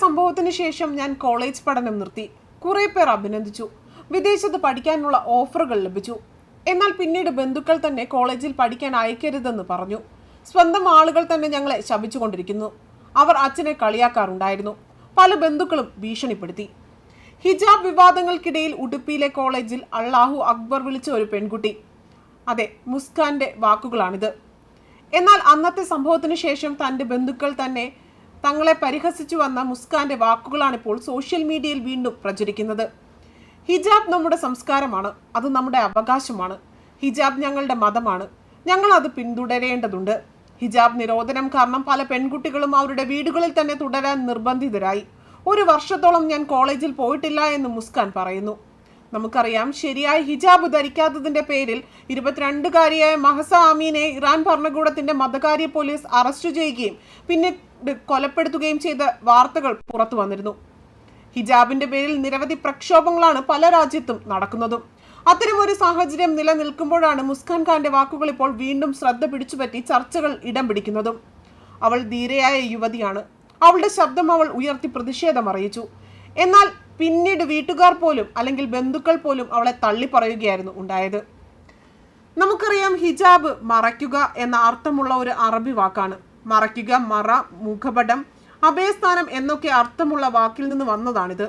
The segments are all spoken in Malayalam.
സംഭവത്തിന് ശേഷം ഞാൻ കോളേജ് പഠനം നിർത്തി. കുറെ പേർ അഭിനന്ദിച്ചു. വിദേശത്ത് പഠിക്കാനുള്ള ഓഫറുകൾ ലഭിച്ചു. എന്നാൽ പിന്നീട് ബന്ധുക്കൾ തന്നെ കോളേജിൽ പഠിക്കാൻ അയക്കരുതെന്ന് പറഞ്ഞു. സ്വന്തം ആളുകൾ തന്നെ ഞങ്ങളെ ശപിച്ചുകൊണ്ടിരിക്കുന്നു. അവർ അച്ഛനെ കളിയാക്കാറുണ്ടായിരുന്നു. പല ബന്ധുക്കളും ഭീഷണിപ്പെടുത്തി. ഹിജാബ് വിവാദങ്ങൾക്കിടയിൽ ഉടുപ്പിയിലെ കോളേജിൽ അള്ളാഹു അക്ബർ വിളിച്ച ഒരു പെൺകുട്ടി. അതെ മുസ്കാന്റെ വാക്കുകളാണിത്. എന്നാൽ അന്നത്തെ സംഭവത്തിന് ശേഷം തന്റെ ബന്ധുക്കൾ തന്നെ തങ്ങളെ പരിഹസിച്ചു വന്ന മുസ്കാന്റെ വാക്കുകളാണിപ്പോൾ സോഷ്യൽ മീഡിയയിൽ വീണ്ടും പ്രചരിക്കുന്നത്. ഹിജാബ് നമ്മുടെ സംസ്കാരമാണ്. അത് നമ്മുടെ അവകാശമാണ്. ഹിജാബ് ഞങ്ങളുടെ മതമാണ്. ഞങ്ങൾ അത് പിന്തുടരേണ്ടതുണ്ട്. ഹിജാബ് നിരോധനം കാരണം പല പെൺകുട്ടികളും അവരുടെ വീടുകളിൽ തന്നെ തുടരാൻ നിർബന്ധിതരായി. ഒരു വർഷത്തോളം ഞാൻ കോളേജിൽ പോയിട്ടില്ല എന്ന് മുസ്കാൻ പറയുന്നു. നമുക്കറിയാം ശരിയായി ഹിജാബ് ധരിക്കാത്തതിന്റെ പേരിൽ ഇരുപത്തിരണ്ടുകാരിയായ മഹസ അമീനെ ഇറാൻ ഭരണകൂടത്തിന്റെ മതകാര്യ പോലീസ് അറസ്റ്റ് ചെയ്യുകയും പിന്നീട് കൊലപ്പെടുത്തുകയും ചെയ്ത വാർത്തകൾ പുറത്തു വന്നിരുന്നു. ഹിജാബിന്റെ പേരിൽ നിരവധി പ്രക്ഷോഭങ്ങളാണ് പല രാജ്യത്തും നടക്കുന്നതും. അത്തരമൊരു സാഹചര്യം നിലനിൽക്കുമ്പോഴാണ് മുസ്കാൻ ഖാന്റെ വാക്കുകൾ ഇപ്പോൾ വീണ്ടും ശ്രദ്ധ പിടിച്ചുപറ്റി ചർച്ചകൾ ഇടം പിടിക്കുന്നതും. അവൾ ധീരയായ യുവതിയാണ്. അവളുടെ ശബ്ദം അവൾ ഉയർത്തി പ്രതിഷേധം അറിയിച്ചു. എന്നാൽ പിന്നീട് വീട്ടുകാർ പോലും അല്ലെങ്കിൽ ബന്ധുക്കൾ പോലും അവളെ തള്ളി പറയുകയായിരുന്നു ഉണ്ടായത്. നമുക്കറിയാം ഹിജാബ് മറയ്ക്കുക എന്ന അർത്ഥമുള്ള ഒരു അറബി വാക്കാണ്. മറയ്ക്കുക മറ മുഖപടം അഭയസ്ഥാനം എന്നൊക്കെ അർത്ഥമുള്ള വാക്കിൽ നിന്ന് വന്നതാണിത്.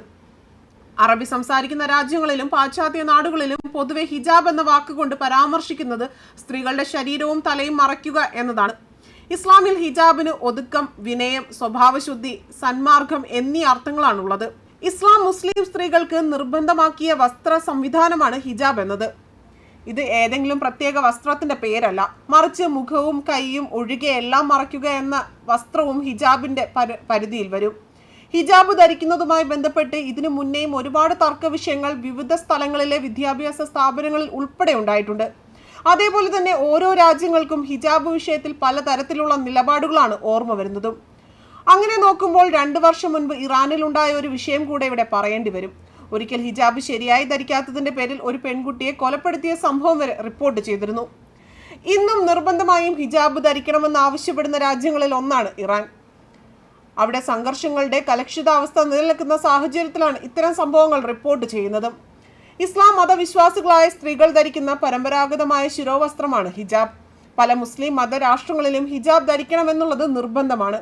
അറബി സംസാരിക്കുന്ന രാജ്യങ്ങളിലും പാശ്ചാത്യ നാടുകളിലും പൊതുവെ ഹിജാബ് എന്ന വാക്കുകൊണ്ട് പരാമർശിക്കുന്നത് സ്ത്രീകളുടെ ശരീരവും തലയും മറയ്ക്കുക എന്നതാണ്. ഇസ്ലാമിൽ ഹിജാബിന് ഒതുക്കം വിനയം സ്വഭാവശുദ്ധി സന്മാർഗം എന്നീ അർത്ഥങ്ങളാണുള്ളത്. ഇസ്ലാം മുസ്ലിം സ്ത്രീകൾക്ക് നിർബന്ധമാക്കിയ വസ്ത്ര സംവിധാനമാണ് ഹിജാബ് എന്നത്. ഇത് ഏതെങ്കിലും പ്രത്യേക വസ്ത്രത്തിന്റെ പേരല്ല. മറിച്ച് മുഖവും കൈയും ഒഴികെ എല്ലാം മറയ്ക്കുക എന്ന വസ്ത്രവും ഹിജാബിന്റെ പരിധിയിൽ വരും. ഹിജാബ് ധരിക്കുന്നതുമായി ബന്ധപ്പെട്ട് ഇതിനു മുന്നേയും ഒരുപാട് തർക്ക വിഷയങ്ങൾ വിവിധ സ്ഥലങ്ങളിലെ വിദ്യാഭ്യാസ സ്ഥാപനങ്ങളിൽ ഉൾപ്പെടെ ഉണ്ടായിട്ടുണ്ട്. അതേപോലെ തന്നെ ഓരോ രാജ്യങ്ങൾക്കും ഹിജാബ് വിഷയത്തിൽ പലതരത്തിലുള്ള നിലപാടുകളാണ് ഓർമ്മ വരുന്നതും. അങ്ങനെ നോക്കുമ്പോൾ രണ്ടു വർഷം മുൻപ് ഇറാനിലുണ്ടായ ഒരു വിഷയം കൂടെ ഇവിടെ പറയേണ്ടി വരും. ഒരിക്കൽ ഹിജാബ് ശരിയായി ധരിക്കാത്തതിന്റെ പേരിൽ ഒരു പെൺകുട്ടിയെ കൊലപ്പെടുത്തിയ സംഭവം വരെ റിപ്പോർട്ട് ചെയ്തിരുന്നു. ഇന്നും നിർബന്ധമായും ഹിജാബ് ധരിക്കണമെന്ന് ആവശ്യപ്പെടുന്ന രാജ്യങ്ങളിൽ ഒന്നാണ് ഇറാൻ. അവിടെ സംഘർഷങ്ങളുടെ കലക്ഷിതാവസ്ഥ നിലനിൽക്കുന്ന സാഹചര്യത്തിലാണ് ഇത്തരം സംഭവങ്ങൾ റിപ്പോർട്ട് ചെയ്യുന്നത്. ഇസ്ലാം മതവിശ്വാസികളായ സ്ത്രീകൾ ധരിക്കുന്ന പരമ്പരാഗതമായ ശിരോവസ്ത്രമാണ് ഹിജാബ്. പല മുസ്ലിം മതരാഷ്ട്രങ്ങളിലും ഹിജാബ് ധരിക്കണമെന്നുള്ളത് നിർബന്ധമാണ്.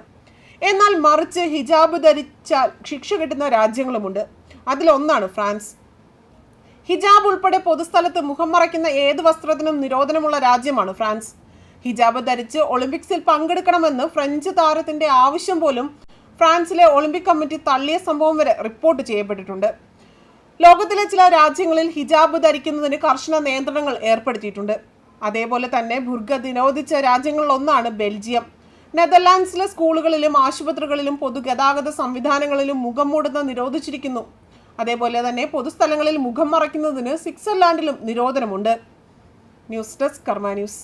എന്നാൽ മറിച്ച് ഹിജാബ് ധരിച്ചാൽ ശിക്ഷ കിട്ടുന്ന രാജ്യങ്ങളുമുണ്ട്. അതിലൊന്നാണ് ഫ്രാൻസ്. ഹിജാബ് ഉൾപ്പെടെ പൊതുസ്ഥലത്ത് മുഖം മറയ്ക്കുന്ന ഏത് വസ്ത്രത്തിനും നിരോധനമുള്ള രാജ്യമാണ് ഫ്രാൻസ്. ഹിജാബ് ധരിച്ച് ഒളിമ്പിക്സിൽ പങ്കെടുക്കണമെന്ന് ഫ്രഞ്ച് താരത്തിന്റെ ആവശ്യം പോലും ഫ്രാൻസിലെ ഒളിമ്പിക് കമ്മിറ്റി തള്ളിയ സംഭവം വരെ റിപ്പോർട്ട് ചെയ്യപ്പെട്ടിട്ടുണ്ട്. ലോകത്തിലെ ചില രാജ്യങ്ങളിൽ ഹിജാബ് ധരിക്കുന്നതിന് കർശന നിയന്ത്രണങ്ങൾ ഏർപ്പെടുത്തിയിട്ടുണ്ട്. അതേപോലെ തന്നെ ബുർഗ നിരോധിച്ച രാജ്യങ്ങളിലൊന്നാണ് ബെൽജിയം. നെതർലാൻഡ്സിലെ സ്കൂളുകളിലും ആശുപത്രികളിലും പൊതുഗതാഗത സംവിധാനങ്ങളിലും മുഖം മൂടുന്ന നിരോധിച്ചിരിക്കുന്നു അതേപോലെ തന്നെ പൊതുസ്ഥലങ്ങളിൽ മുഖം മറയ്ക്കുന്നതിന് സ്വിറ്റ്സർലാൻഡിലും നിരോധനമുണ്ട്. News desk Karma News.